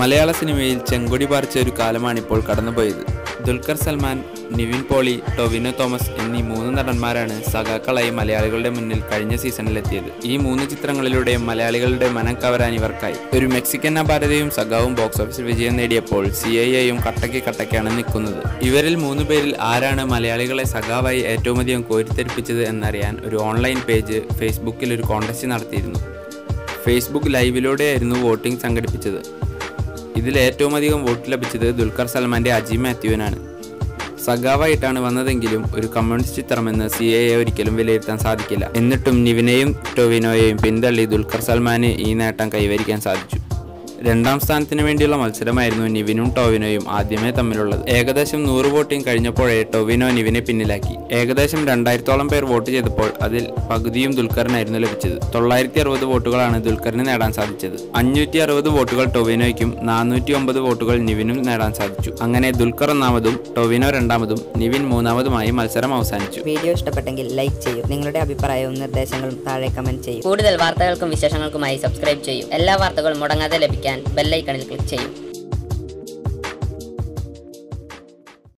മലയാള സിനിമയിൽ ചെങ്കൊടി പാർച്ച ഒരു കാലമാണിപ്പോൾ കടന്നുപോയത്. ദുൽഖർ സൽമാൻ നിവിൻ പോളി ടൊവിനോ തോമസ് എന്നീ മൂന്ന് നടന്മാരാണ് സഖാക്കളായി മലയാളികളുടെ മുന്നിൽ കഴിഞ്ഞ സീസണിലെത്തിയത്. ഈ മൂന്ന് ചിത്രങ്ങളിലൂടെയും മലയാളികളുടെ മനം കവരാൻ ഇവർക്കായി. ഒരു മെക്സിക്കൻ അപാരതയും സഖാവും ബോക്സ് ഓഫീസിൽ വിജയം നേടിയപ്പോൾ സി ഐ എയും കട്ടയ്ക്ക് കട്ടയ്ക്കാണ് നിൽക്കുന്നത്. ഇവരിൽ മൂന്ന് പേരിൽ ആരാണ് മലയാളികളെ സഖാവായി ഏറ്റവും അധികം കോരിത്തെരിപ്പിച്ചത് എന്നറിയാൻ ഒരു ഓൺലൈൻ പേജ് ഫേസ്ബുക്കിൽ ഒരു കോൺടെസ്റ്റ് നടത്തിയിരുന്നു. ഫേസ്ബുക്ക് ലൈവിലൂടെയായിരുന്നു വോട്ടിംഗ് സംഘടിപ്പിച്ചത്. ഇതിൽ ഏറ്റവും അധികം വോട്ട് ലഭിച്ചത് ദുൽഖർ സൽമാന്റെ അജി മാത്യുവിനാണ്. സഖാവായിട്ടാണ് വന്നതെങ്കിലും ഒരു കമ്മ്യൂണിസ്റ്റ് ചിത്രമെന്ന് സി എ ഒരിക്കലും വിലയിരുത്താൻ സാധിക്കില്ല. എന്നിട്ടും നിവിനെയും ടൊവിനോയെയും പിന്തള്ളി ദുൽഖർ സൽമാന് ഈ നേട്ടം കൈവരിക്കാൻ സാധിച്ചു. രണ്ടാം സ്ഥാനത്തിന് വേണ്ടിയുള്ള മത്സരമായിരുന്നു നിവിനും ടോവിനോയും ആദ്യമേ തമ്മിലുള്ളത്. ഏകദേശം നൂറ് വോട്ടിംഗ് കഴിഞ്ഞപ്പോഴേ ടോവിനോ നിവിനെ പിന്നിലാക്കി. ഏകദേശം രണ്ടായിരത്തോളം പേർ വോട്ട് ചെയ്തപ്പോൾ അതിൽ പകുതിയും ദുൽഖറിനായിരുന്നു ലഭിച്ചത്. തൊള്ളായിരത്തി അറുപത് വോട്ടുകളാണ് ദുൽഖറിന് നേടാൻ സാധിച്ചത്. അഞ്ഞൂറ്റി അറുപത് വോട്ടുകൾ ടൊവിനോയ്ക്കും നാനൂറ്റി ഒമ്പത് വോട്ടുകൾ നിവിനും നേടാൻ സാധിച്ചു. അങ്ങനെ ദുൽഖർ ഒന്നാമതും ടൊവിനോ രണ്ടാമതും നിവിൻ മൂന്നാമതുമായി മത്സരം അവസാനിച്ചു. വീഡിയോ ഇഷ്ടപ്പെട്ടെങ്കിൽ ലൈക്ക് ചെയ്യൂ. നിങ്ങളുടെ അഭിപ്രായവും നിർദ്ദേശങ്ങളും താഴെ കമന്റ് ചെയ്യൂ. കൂടുതൽ വാർത്തകൾക്കും വിശേഷങ്ങൾക്കുമായി സബ്സ്ക്രൈബ് ചെയ്യൂ. എല്ലാ വാർത്തകളും മുടങ്ങാതെ ലഭിക്കാൻ ബെല്ലൈക്കണിൽ ക്ലിക്ക് ചെയ്യൂ